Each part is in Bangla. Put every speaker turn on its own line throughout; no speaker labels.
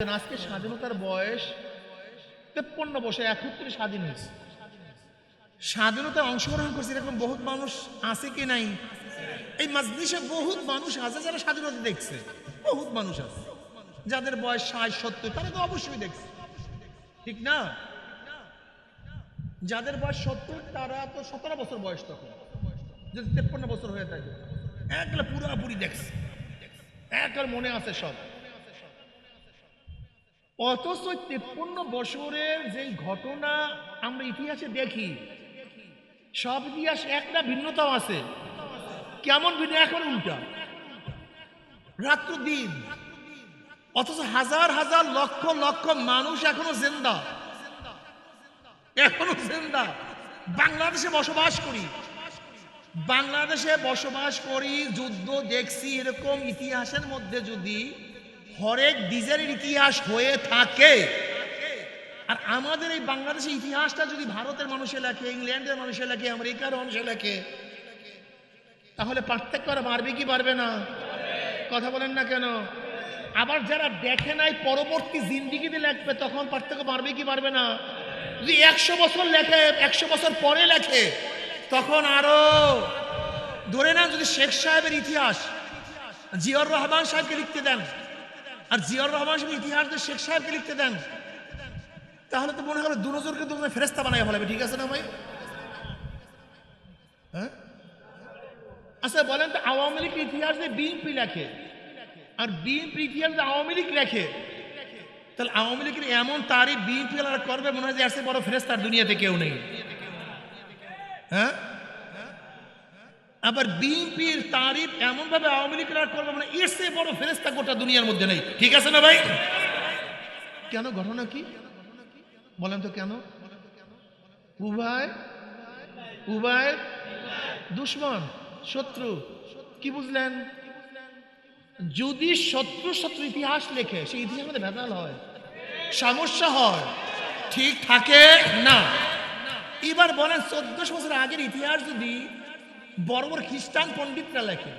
আজকে স্বাধীনতার বয়স তেপ্পন্ন বছর একত্রে স্বাধীন হয়েছে। স্বাধীনতায় অংশগ্রহণ করছে এরকম বহুত মানুষ আছে কি নাই? এই মাজলিসে বহুত মানুষ আছে যারা স্বাধীনতা দেখছে। বহুত মানুষ আছে। যাদের বয়স ষাট, সত্তর, তারা তো অবশ্যই দেখছে। ঠিক না? যাদের বয়স সত্তর, তারা তো সতেরো বছর বয়স তখন। যদি তেপ্পন্ন বছর হয়ে থাকে, একলা পুরোপুরি দেখছে। একবার মনে আছে সব। অথচ তেপ্পন্ন বছরের যে ঘটনা আমরা ইতিহাসে দেখি, সব ইতিহাস একটা ভিন্নতাও আছে। কেমন ভিন্ন? এখন উল্টা। রাত্র দিন অথচ হাজার হাজার লক্ষ লক্ষ মানুষ এখনও জেন্দা। এখনও জেন্দা। বাংলাদেশে বসবাস করি। বাংলাদেশে বসবাস করি, যুদ্ধ দেখছি, এরকম ইতিহাসের মধ্যে যদি হরেক ডিজাইনের ইতিহাস হয়ে থাকে। আর আমাদের এই বাংলাদেশের ইতিহাসটা যদি ভারতের মানুষে লেখে, ইংল্যান্ডের মানুষে লেখে, আমেরিকার মানুষে লেখে, তাহলে পার্থক্য করা পারবে কি পারবে না? কথা বলেন না কেন? আবার যারা দেখে নাই পরবর্তী জিন্দিগিতে লেখবে, তখন পার্থক্য পারবে কি পারবে না? যদি একশো বছর লেখে, একশো বছর পরে লেখে, তখন আরও ধরে না যদি শেখ সাহেবের ইতিহাস জিয়র রহমান সাহেবকে লিখতে দেন আর জিয়র রহমান সাহেবের ইতিহাস শেখ সাহেবকে লিখতে দেন। তাহলে তো মনে হবে দু নজরকে দুজনে ফেরেস্তা বানাই ফেলাবে, ঠিক আছে না ভাই? হ্যাঁ? আচ্ছা বলেন তো আওয়ামী লীগ ইতিহাস বিএনপি লেখে, আর বিএনপি ইতিহাস আওয়ামী লীগ লেখে। তাহলে আওয়ামী লীগের এমন তারিফ বিএনপি করবে, মনে হয় যে আসে বড় ফেরেস্তার দুনিয়াতে কেউ নেই। হ্যাঁ? আবার বিএনপির তারিফ এমন ভাবে আওয়ামী লীগ করবে মানে এর চেয়ে বড় ফেরেস্তা গোটা দুনিয়ার মধ্যে নেই। ঠিক আছে না ভাই? কেন? ঘটনা কি? বলেন তো কেন? উভয়? উভয়? দুশ্মন? শত্রু? কি বুঝলেন? যদি শত্রু শত্রু ইতিহাস লেখে, সেই ইতিহাস মধ্যে ভেজাল হয়। সমস্যা হয়। ঠিক থাকে না। এবার বলেন, চোদ্দশো বছর আগের ইতিহাস যদি বড় বড় খ্রিস্টান পণ্ডিতরা লেখে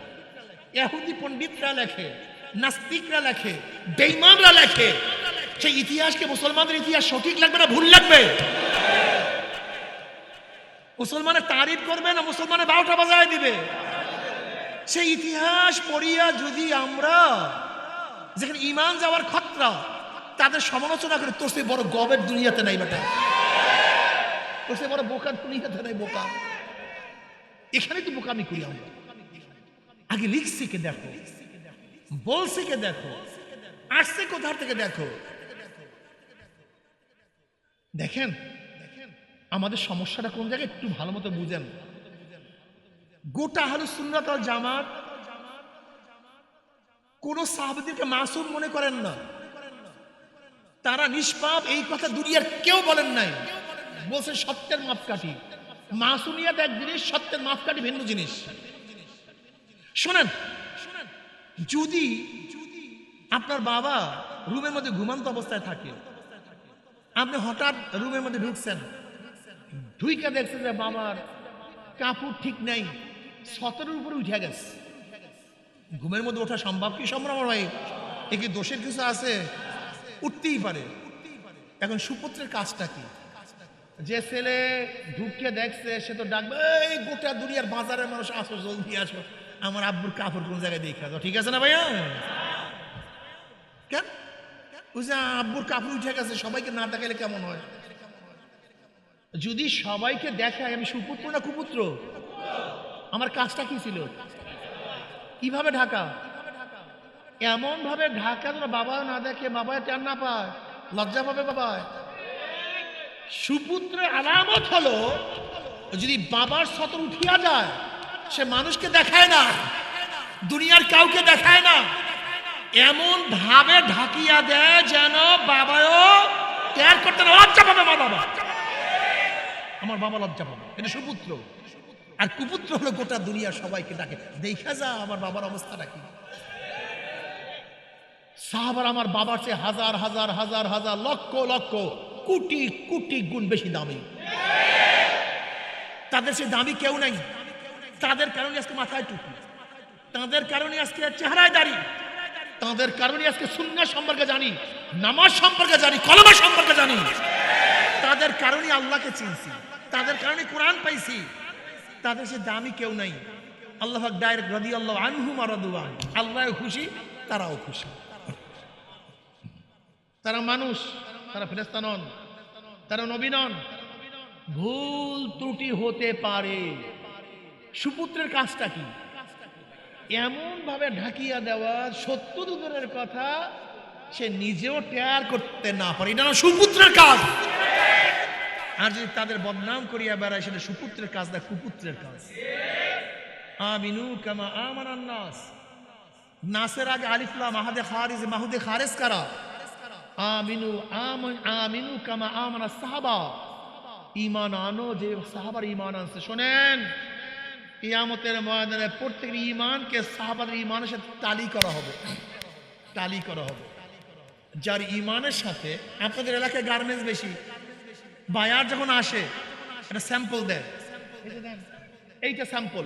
এহুদি পণ্ডিতরা লেখে, নাস্তিকরা লেখে বেইমানরা লেখে। সেই ইতিহাসকে মুসলমানদের ইতিহাস সঠিক লাগবে না ভুল লাগবে? মুসলমানের তারিফ করবে না মুসলমানের বারোটা বাজায় দিবে? সেই ইতিহাস পড়িয়া যদি আমরা, যেখানে ইমান যাওয়ার খতরা, তাদের সমালোচনা করে, তোর সে বড় গবের দুনিয়াতে নাই বেটা। তোর সে বড় বোকার দুনিয়াতে নাই বোকা। এখানে তো বোকামি করি আমরা। আগে লিখছে কে দেখো? বলছে কে দেখো? আসছে কোথার থেকে দেখো? দেখেন, আমাদের সমস্যাটা কোন জায়গায় একটু ভালো মতো বুঝেন। গোটা সুন্নাত ওয়াল জামাত কোন সাহাবীদেরকে মাসুম মনে করেন না। তারা নিষ্পাপ, এই কথা দুনিয়ার কেউ বলেন নাই। বলছে সত্যের মাপকাঠি। মাসুমিয়াত এক জিনিস, সত্যের মাপকাঠি ভিন্ন জিনিস। শোনেন, যদি আপনার বাবা রুমের মধ্যে ঘুমান্ত অবস্থায় থাকে, আপনি হঠাৎ রুমের মধ্যে ঢুকছেন, ঢুইকা দেখছেন যে বাবার কাপড় ঠিক নাই সতেরোর উপরে উঠে গেছে। ঘুমের মধ্যে ওঠা সম্ভব কি সম্ভব ভাই? এ কি দোষের কিছু আছে? উঠতেই পারে। এখন সুপুত্রের কাজটা কি? যে ছেলে ঢুকিয়ে দেখছে, সে তো ডাকবে, এই গোটা দুনিয়ার বাজারের মানুষ আসো, জলদি আসো। আমার আব্বুর কাপড় কোন জায়গায় দেখে আসো ঠিক আছে না ভাইয়া? কেন? বুঝছে আব্বুর কাপড় উঠে গেছে, সবাইকে না দেখাইলে কেমন হয়? যদি সবাইকে দেখায়, আমি সুপুত্র না কুপুত্র? আমার কাজটা কি ছিল? কীভাবে ঢাকা? এমন ভাবে ঢাকা বাবা না দেখে বাবা টের না পায়। লজ্জা পাবে বাবায়। সুপুত্রের আলামত হলো, যদি বাবার সতর উঠিয়া যায়, সে মানুষকে দেখায় না, দুনিয়ার কাউকে দেখায় না। এমন ভাবে ঢাকিয়া দেয় যেন বাবাও ত্যাগ করতে না, লজ্জা পাবে আমার বাবা। আমার বাবা লজ্জা পাবে, এটা সুপুত্র। আর কুপুত্র হলো গোটা দুনিয়া সবাইকে ডাকে। দেখা যা আমার বাবার অবস্থাটা কি। সাহাবার আমার বাবার চেয়ে হাজার হাজার হাজার হাজার, লক্ষ লক্ষ কোটি কোটি গুণ বেশি দামি। তাদের সে দামি কেউ নাই। তাদের কারণে আজকে মাথায় টুপি। তাদের কারণে আজকে চেহারায় দাঁড়ি। তাদের কারণে আজকে শূন্য সম্পর্কে জানি, নামাজ সম্পর্কে জানি, কলমা সম্পর্কে জানি। তাদের কারণে আল্লাহকে চিনছি। তাদের কারণে কোরআন পাইছি। তাদের সে দামি কেউ নাই। আল্লাহ ডাইরেক্ট রাদি আল্লাহ আনহু। মারাদুয়ান আল্লাহ খুশি, তারাও খুশি। তারা মানুষ। তারা ফেরেস্তা নন, তারা নবী নন। ভুল ত্রুটি হতে পারে। সুপুত্রের কাজটা কি? এমন ভাবে ঢাকিয়া দেওয়া সত্য দূরের কথা সে নিজেও টেয়ার করতে না পারে। এটা না সুপুত্রের কাজ। আর যদি তাদের বদনাম করিয়া বেড়ায়, সেটা সুপুত্রের কাজ না, কুপুত্রের কাজ। আমিনু কামা নাস। নাসের আগে আলিফলা মাহাদে খারিজ, মাহুদে খারেজ কারা? আমিনু আমান কামা আমানা সাহাবা। ইমান আনো যে সাহাবার ইমান আনছে। শোনেন কিয়ামতের ময়দানে প্রত্যেক ইমানকে সাহাবাদের ইমানের সাথে টালি করা হবে। টালি করা হবে। যার ইমানের সাথে আপনাদের এলাকায় গার্মেন্টস বেশি বায়ার যখন আসে একটা স্যাম্পল দেন, এইটা স্যাম্পল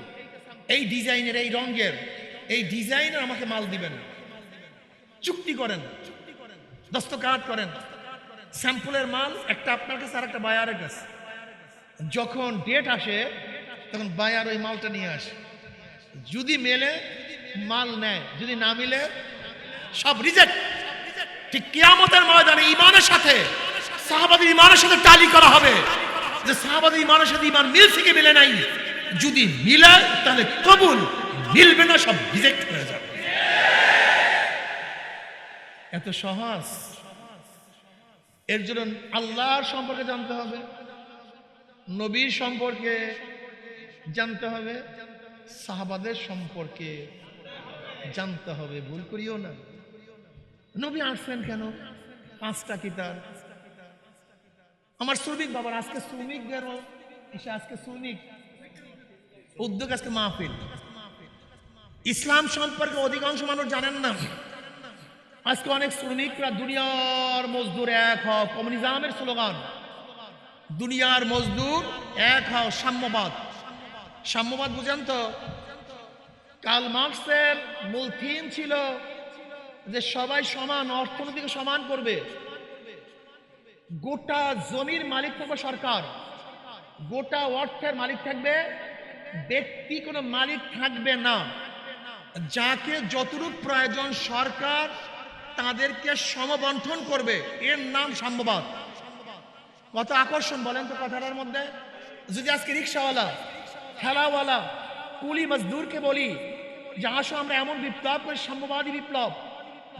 এই ডিজাইনের এই রঙের এই ডিজাইনের আমাকে মাল দিবেন। চুক্তি করেন। দস্তকাত করেন। স্যাম্পলের মাল, একটা আপনার কাছে আর একটা বায়ারের কাছে। যখন ডেট আসে, তখন বায়ার ওই মালটা নিয়ে আসে। যদি মেলে, মাল নেয়। যদি না মিলে, সব রিজেক্ট ঠিক কিয়ামতের ময়দানে ইমানের সাথে, সাহাবাদের ইমানের সাথে টালি করা হবে। যে সাহাবাদের ইমানের সাথে ইমান মিল থেকে মিলে নাই। যদি মিলে, তাহলে কবুল। মিলবে না, সব রিজেক্ট হয়ে যাবে। এত সহজ। এর জন্য আল্লাহর সম্পর্কে জানতে হবে নবীর সম্পর্কে জানতে হবে, সাহাবাদের সম্পর্কে জানতে হবে, ভুল করিও না। নবী আসছেন কেন? পাঁচটা কিতাব। আমার শ্রমিক বাবার আজকে শ্রমিক এসে আজকে শ্রমিক। উদ্যোগ আজকে মাহফিল। ইসলাম সম্পর্কে অধিকাংশ মানুষ জানেন না। আজকে অনেক শ্রমিকরা দুনিয়ার মজদুর এক হও, কমিউনিজমের স্লোগান। দুনিয়ার মজদুর এক হও, সাম্যবাদ। সাম্যবাদ বুঝেন তো? কাল মার্কসের মূল থিম ছিল যে সবাই সমান, অর্থনীতিকে সমান করবে। গোটা জমির মালিক থাকবে সরকার। গোটা অর্থের মালিক থাকবে, ব্যক্তি কোনো মালিক থাকবে না। যাকে যতটুক প্রয়োজন সরকার তাদেরকে সমবন্টন করবে। এর নাম সাম্যবাদ। কত আকর্ষণ বলেন তো কথাটার মধ্যে? যদি আজকে রিক্সাওয়ালা, ঠেলাওয়ালা, কুলি মজদুরকে বলি, যে আসো আমরা এমন বিপ্লব করি, সাম্যবাদী বিপ্লব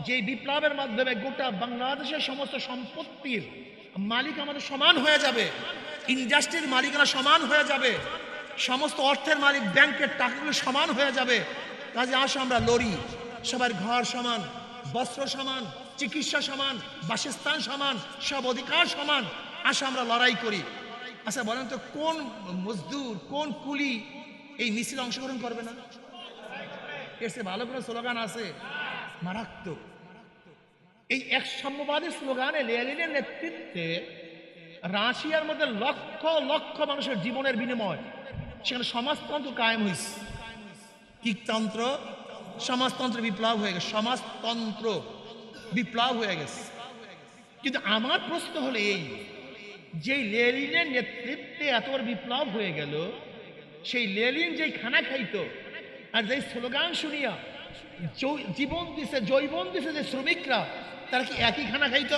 যে বিপ্লবের মাধ্যমে গোটা বাংলাদেশের সমস্ত সম্পত্তির মালিক আমাদের সমান হয়ে যাবে, ইন্ডাস্ট্রির মালিকরা সমান হয়ে যাবে, সমস্ত অর্থের মালিক, ব্যাংকের টাকাগুলো সমান হয়ে যাবে। কাজে আসো আমরা লড়ি, সবার ঘর সমান। বস্ত্র সমান, চিকিৎসা সমান, বাসস্থান সমান, সব অধিকার সমান, আসো আমরা লড়াই করি। আচ্ছা বলেন তো, কোন মজদুর, কোন কুলি এই মিছিলে অংশগ্রহণ করবে না? এর চেয়ে ভালো কোনো স্লোগান আছে? মারাত্মক। এই এক সাম্যবাদী স্লোগানে লেনিনের নেতৃত্বে রাশিয়ার মধ্যে লক্ষ লক্ষ মানুষের জীবনের বিনিময়, সেখানে সমাজতন্ত্র কায়েম হয়েছে কিকতন্ত্র? সমাজতন্ত্র বিপ্লব হয়ে গেছে, সমাজতন্ত্র বিপ্লব হয়ে গেছে। কিন্তু আমার প্রশ্ন হলো এই যে লেলিনের নেতৃত্বে এত বড় বিপ্লব হয়ে গেল, সেই লেলিন যেই খানা খাইতো আর যেই স্লোগান শুনিয়া জীবন দিছে, জৈবন দিছে যে শ্রমিকরা, তারা কি একই খানা খাইত?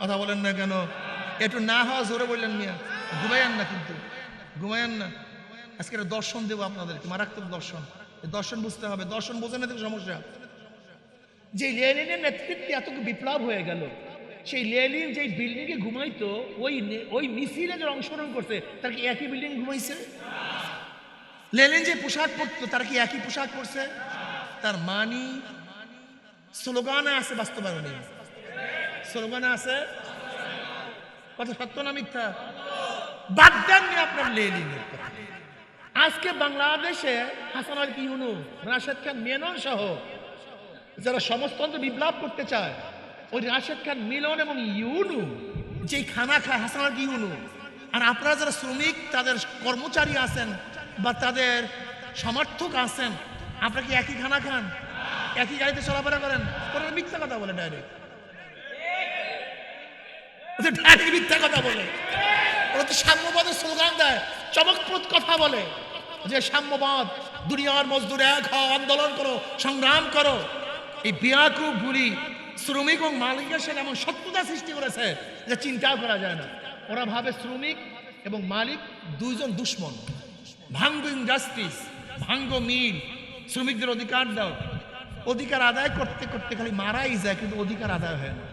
কথা বলেন না কেন, একটু না হওয়া জোরে বললেন মিয়া, ঘুমাইয়ান না কিন্তু, ঘুমাইয়ান না। আজকে দর্শন দেবো আপনাদেরকে, মারাত্মক দর্শন। দর্শন বুঝতে হবে, দর্শন বোঝা না সমস্যা। যে লেনিনের নেতৃত্বে এত বিপ্লব হয়ে গেল, সেই লেনিন যেই বিল্ডিংয়ে ঘুমাইতো, ওই ওই মিছিলে যে অংশগ্রহণ করছে, তার কি একই বিল্ডিং ঘুমাইছে? লেনিন যে পোশাক পরতো, তারা কি একই পোশাক পরছে? তার মানি স্লোগানে আছে বাস্তবায়নে। স্লোগানে আছে? কথা সত্য না মিথ্যা? বাদ দেননি আপনার লেনিনের কথা। আজকে বাংলাদেশে হাসান আল ইউনু রাশেদ খান মেনন সহ যারা সমস্তন্ত্র বিপ্লব করতে চায়, ওই রাশেদ খান মিলন এবং ইউনু যেই খানা খায় হাসান আল ইউনু আর আপনারা যারা শ্রমিক, তাদের কর্মচারী আছেন বা তাদের সমর্থক আছেন, আপনারা কি একই খানা খান? একই গাড়িতে চলাফেরা করেন? কোনো মিথ্যা কথা বলে ডাইরেক্ট ডাইরেক্ট মিথ্যা কথা বলে। ওরা তো সাম্যবাদের স্লোগান দেয়, চমকপ্রদ কথা বলে। যে সাম্যবাদ, দুনিয়ার মজদুর এক হও, আন্দোলন করো, সংগ্রাম করো। এই বিয়াকুব গুলি শ্রমিক এবং মালিকের সাথে এমন শত্রুতা সৃষ্টি করেছে যে চিন্তাও করা যায় না। ওরা ভাবে শ্রমিক এবং মালিক দুইজন দুশ্মন। ভাঙ্গ ইন্ডাস্ট্রিজ ভাঙ্গ মিল, শ্রমিকদের অধিকার দাও। অধিকার আদায় করতে করতে খালি মারাই যায়, কিন্তু অধিকার আদায় হয় না।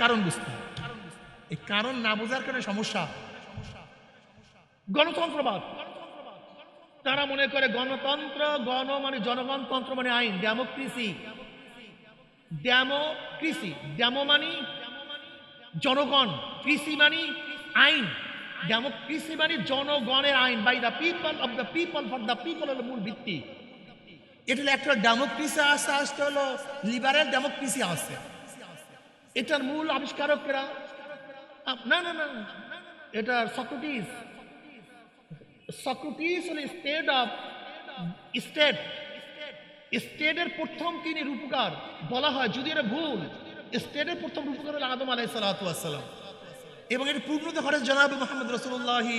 কারণ বুঝতে এই কারণ না বোঝার কারণে সমস্যা? গণতন্ত্রবাদ। তারা মনে করে গণতন্ত্র গণ মানে জনগণতন্ত্র মানে আইন ডেমোক্রেসি ডেমোক্রেসি ডেমো মানে জনগণ কৃষি মানে আইন ডেমোক্রেসি মানে জনগণের আইন by the people of the people for the people হলো মূল ভিত্তি এটা একটা ডেমোক্রেসি আসতে আসতে হলো লিবারেল ডেমোক্রেসি আসছে এটার মূল আবিষ্কারকরা না না না এটা সক্রেটিস সক্রেটিস হলো স্টেট অফ স্টেট স্টেটের প্রথম তিনি রূপকার? বলা হয়, যদি এটা ভুল স্টেটের প্রথম রূপকার হলো আদম আলাই সালাতাম এবং এর পূর্ণতা ঘটে জনাব মোহাম্মদ রসুল্লাহি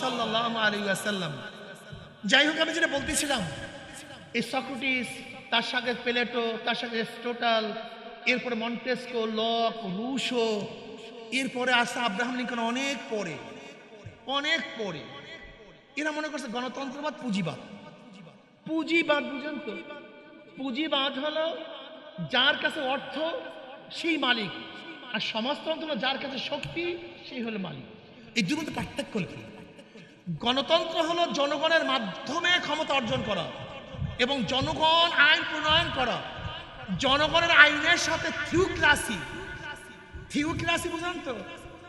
সাল্লাহ আলী আসাল্লাম যাই হোক, আমি যেটা বলতেছিলাম, এই সক্রেটিস, তার সাথে প্লেটো, তার সাথে স্টোটাল এরপরে মন্টেস্কো, লক, রুশো, এরপরে আসা আব্রাহাম লিঙ্কন অনেক পরে অনেক পরে। এরা মনে করছে গণতন্ত্রবাদ পুঁজিবাদ। পুঁজিবাদ বুঝেন তো। পুঁজিবাদ হলো যার কাছে অর্থ সেই মালিক। আর সমাজতন্ত্র যার কাছে শক্তি সেই হলো মালিক। এই দুটোর মধ্যে পার্থক্য হলো? গণতন্ত্র হলো জনগণের মাধ্যমে ক্ষমতা অর্জন করা এবং জনগণ আইন প্রণয়ন করা। জনগণের আইনের সাথে থিওক্রাসি থিওক্রাসি বুঝলেন তো?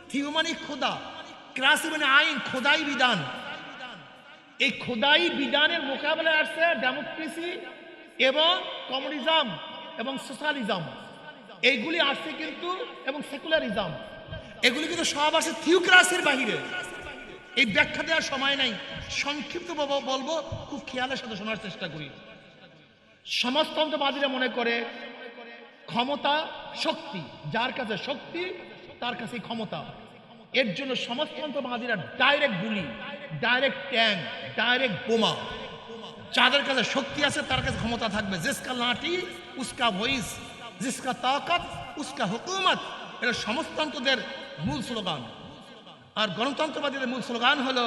থিও মানে খোদা। ক্রাসি মানে আইন খোদাই বিধান। এই খোদাই বিধানের মোকাবেলায় আসছে ডেমোক্রেসি এবং কমিউনিজম এবং সোশ্যালিজম। এইগুলি আসছে কিন্তু এবং সেকুলারিজম। এগুলি কিন্তু সব আসে থিওক্রাসির বাহিরে। এই ব্যাখ্যা দেওয়ার সময় নাই। সংক্ষিপ্ত বলবো- খুব খেয়ালের সাথে শোনার চেষ্টা করি। সমাজতন্ত্রবাদীরা মনে করে, ক্ষমতা শক্তি, যার কাছে শক্তি, তার কাছে ক্ষমতা। এর জন্য সমাজতন্ত্রবাদীরা ডাইরেক্ট গুলি ডাইরেক্ট ট্যাঙ্ক ডাইরেক্ট বোমা। যাদের কাছে শক্তি আছে, তার কাছে ক্ষমতা থাকবে। জিসকা লাঠি, উস্কা ভয়েস জিসকা তাকত উস্কা হুকুমত এটা সমাজতন্ত্রদের মূল স্লোগান। আর গণতন্ত্রবাদীদের মূল স্লোগান হলো,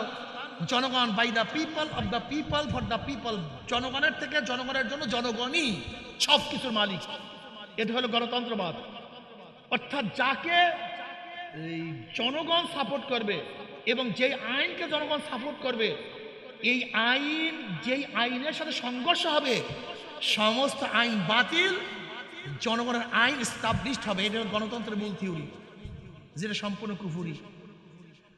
জনগণ by the people of the people for the people জনগণের থেকে জনগণের জন্য জনগণই সব কিছুর মালিক। এটা হলো গণতন্ত্রবাদ। অর্থাৎ যাকে এই জনগণ সাপোর্ট করবে এবং যেই আইনকে জনগণ সাপোর্ট করবে, এই আইন, যেই আইনের সাথে সংঘর্ষ হবে, সমস্ত আইন বাতিল, জনগণের আইন স্টাবলিশড হবে। এটা গণতন্ত্রের মূল থিওরি যেটা সম্পূর্ণ কুফুরি।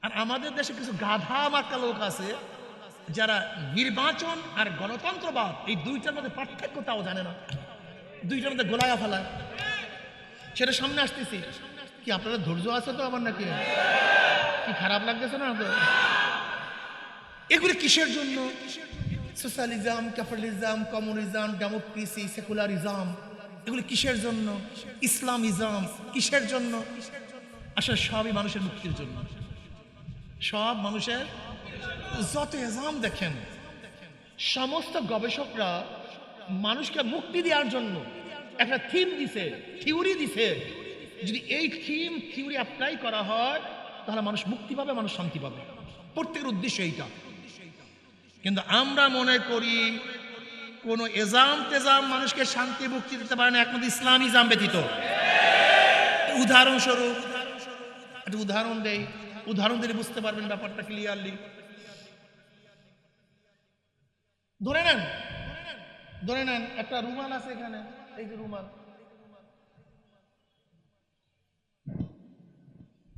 আর আমাদের দেশে কিছু গাধা মার্কা লোক আছে, যারা নির্বাচন আর গণতন্ত্রবাদ, এই দুইটার মধ্যে পার্থক্য তাও জানে না। দুইটার মধ্যে গোলায়া ফেলায়। সেটা সামনে আসতেছি। কি, আপনাদের ধৈর্য আছে তো আমার নাকি? কি খারাপ লাগতেছে না তো? এগুলি কিসের জন্য? Socialism, capitalism, communism, democracy, secularism, এগুলি কিসের জন্য? ইসলামিজম, কিসের জন্য? আসলে সবই মানুষের মুক্তির জন্য। সব মানুষের যত এজাম দেখেন, সমস্ত গবেষকরা মানুষকে মুক্তি দেওয়ার জন্য একটা থিম দিছে থিওরি দিছে। যদি এই থিম থিওরি অ্যাপ্লাই করা হয়, তাহলে মানুষ মুক্তি পাবে, মানুষ শান্তি পাবে। প্রত্যেকের উদ্দেশ্য এইটা। কিন্তু আমরা মনে করি, কোন এজাম তেজাম মানুষকে শান্তি মুক্তি দিতে পারে না, একমাত্র ইসলামিজাম ব্যতীত। উদাহরণস্বরূপ, একটা উদাহরণ দেই। উদাহরণ দিলে বুঝতে পারবেন ব্যাপারটা ক্লিয়ারলি ধরে নেন ধরে নেন একটা রুমাল আছে এখানে। এই যে রুমাল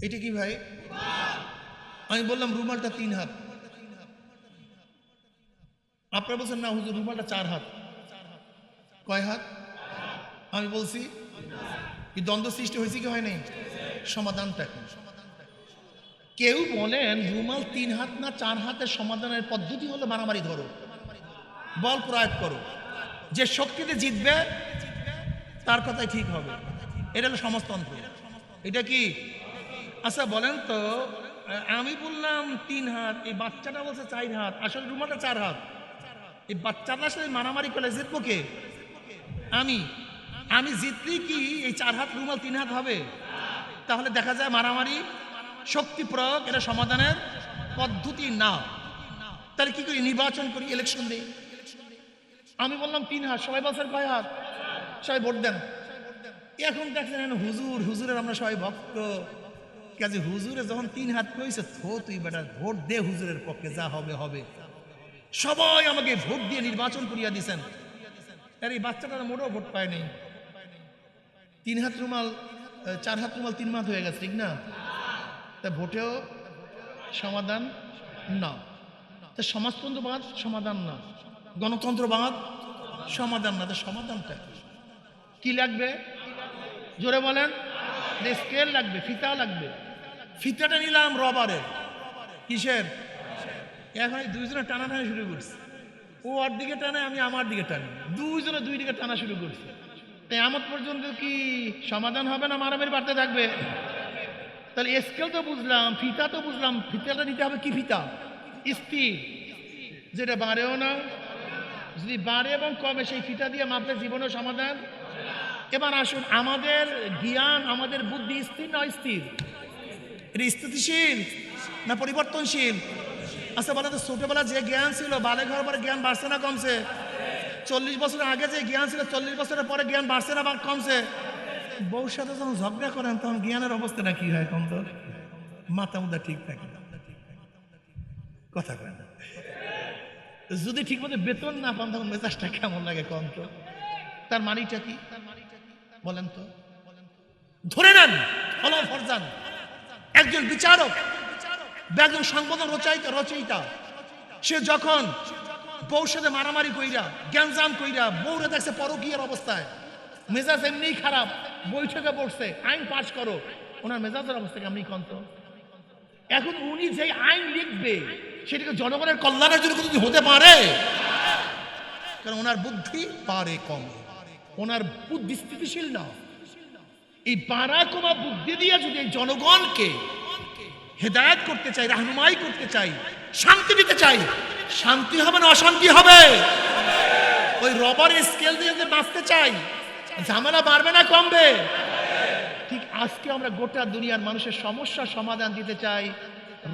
এটা কি ভাই? আমি বললাম রুমালটা তিন হাত। আপনারা বলছেন, না, হুজুর, রুমালটা চার হাত। কয় হাত? আমি বলছি, কি দ্বন্দ্ব সৃষ্টি হয়েছে কি হয় নাই সমাধানটা কি? কেউ বলেন, রুমাল তিন হাত না চার হাতের সমাধানের পদ্ধতি হলো মারামারি ধরো। বল প্রয়োগ করো। যে শক্তিতে জিতবে, তার কথাই ঠিক হবে। এটা হলো সমাজতন্ত্র। এটা কি? আচ্ছা বলেন তো আমি বললাম তিন হাত, এই বাচ্চাটা বলছে চার হাত, আসলে রুমাটা চার হাত। এই বাচ্চাটা আসলে মারামারি করলে জিতবো কে? আমি। আমি জিতলেই কি এই চার হাত রুমাল তিন হাত হবে? তাহলে দেখা যায় মারামারি শক্তি প্রয়োগ এটা সমাধানের পদ্ধতি না। তাহলে কি করি? নির্বাচন করি ইলেকশন দিই। আমি বললাম তিন হাত, সবাই বলছেন কয় হাত? সবাই ভোট দেন। এখন দেখছেন, হুজুর, হুজুরের আমরা সবাই ভক্ত। কাজে হুজুরে যখন তিন হাত কইছে, থো, তুই বেটা, ভোট দে হুজুরের পক্ষে, যা হবে হবে। সবাই আমাকে ভোট দিয়ে নির্বাচন করিয়া দিছেন। আর এই বাচ্চাটার মোটেও ভোট পায় নাই। তিন হাত রুমাল চার হাত রুমাল তিন হাত হয়ে গেছে, ঠিক না? তা ভোটেও সমাধান না। তা সমাজতন্ত্রবাদ সমাধান না। গণতন্ত্রবাদ সমাধান না। তা সমাধানটা? কি লাগবে? জোরে বলেন। স্কেল লাগবে ফিতা লাগবে। ফিতাটা নিলাম রবারের কিসের? এখন এই দুইজনে টানাটানি শুরু করছে। ও ওর দিকে টানে, আমি আমার দিকে টানি। দুইজনে দুই দিকে টানা শুরু করছে। তাই আমার পর্যন্ত কি সমাধান হবে না মারামারি বাড়তে থাকবে? তাহলে স্কেল তো বুঝলাম, ফিতা তো বুঝলাম, ফিতাটা নিতে হবে কি ফিতা? স্থির যেটা বাড়েও না। যদি বাড়ে এবং কমে, সেই ফিতা দিয়ে মাপলে জীবনের সমাধান? এবার আসুন, আমাদের জ্ঞান, আমাদের বুদ্ধি স্থির না স্থির এটা স্থিতিশীল না পরিবর্তনশীল? আচ্ছা বলে তো, ছোটবেলা যে জ্ঞান ছিল বালে ঘর পরে জ্ঞান বাড়ছে না কমছে? চল্লিশ বছরের আগে যে জ্ঞান ছিল, চল্লিশ বছরের পরে জ্ঞান বাড়ছে না কমছে? বউর সাথে যখন ঝগড়া করেন, তখন জ্ঞানের অবস্থাটা কি হয় কম তো? মাথা মুদা ঠিক থাকে কথা কয় না। যদি ঠিক মতো বেতন না পান, তখন মেজাজটা কেমন লাগে কম তো? তার মানিটা কি? বলেন তো। ধরে নেন ফরজান, একজন বিচারক, একজন রচয়িতা রচয়িতা। সে যখন মারামারি কইরা কইরা দেখছে অবস্থায়, মেজাজ এমনিই খারাপ, বৈঠকে বসছে আইন পাশ করো। ওনার মেজাজের অবস্থা কেমনি কন্ত এখন উনি যে আইন লিখবে, সেটাকে জনগণের কল্যাণের জন্য যদি হতে পারে। কারণ ওনার বুদ্ধি পারে কম। ওনার বুদ্ধি স্থিতিশীল না। এই বাড়া কমা বুদ্ধি দিয়ে যদি জনগণকে হেদায়ত করতে চাই, রাহনুমাই করতে চাই, শান্তি দিতে চাই, শান্তি হবে না অশান্তি হবে? ওই রবার স্কেল দিয়ে যে বাঁচতে চাই, ঝামেলা বাড়বে না কমবে? ঠিক আজকে আমরা গোটা দুনিয়ার মানুষের সমস্যার সমাধান দিতে চাই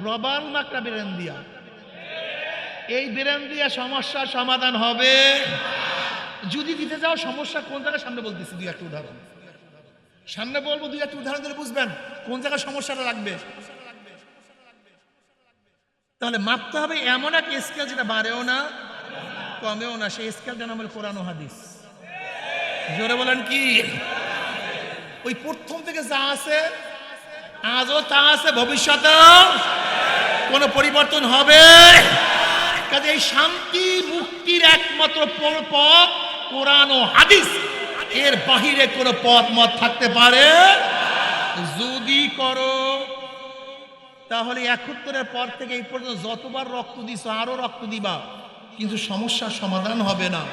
রবার মাকড়া বেরেন দিয়া এই বেরেন দিয়া সমস্যার সমাধান হবে যদি দিতে যাও, সমস্যা কোন জায়গায়? সামনে বলতেছি দুই একটা উদাহরণ। সামনে বলব দুই একটা উদাহরণ দিলে বুঝবেন কোন জায়গায় সমস্যাটা লাগবে। তাহলে মাপতে হবে এমন এক স্কেল যেটা বাড়েও না, কমেও না। সেই স্কেলটা নাম হলো কোরআন হাদিস। জোরে বলেন কি? ওই প্রথম থেকে যা আছে, আজও তা আছে ভবিষ্যতে কোনো পরিবর্তন হবে। কাজে এই শান্তি মুক্তির একমাত্র পথ কোরআন ও হাদিস, এর বাহিরে কোনো পথ মত থাকতে পারে? যদি করো, তাহলে একত্তরের পর থেকে এই পর্যন্ত যতবার রক্ত দিছ, আরও রক্ত দিবা। কিন্তু সমস্যার সমাধান হবে না।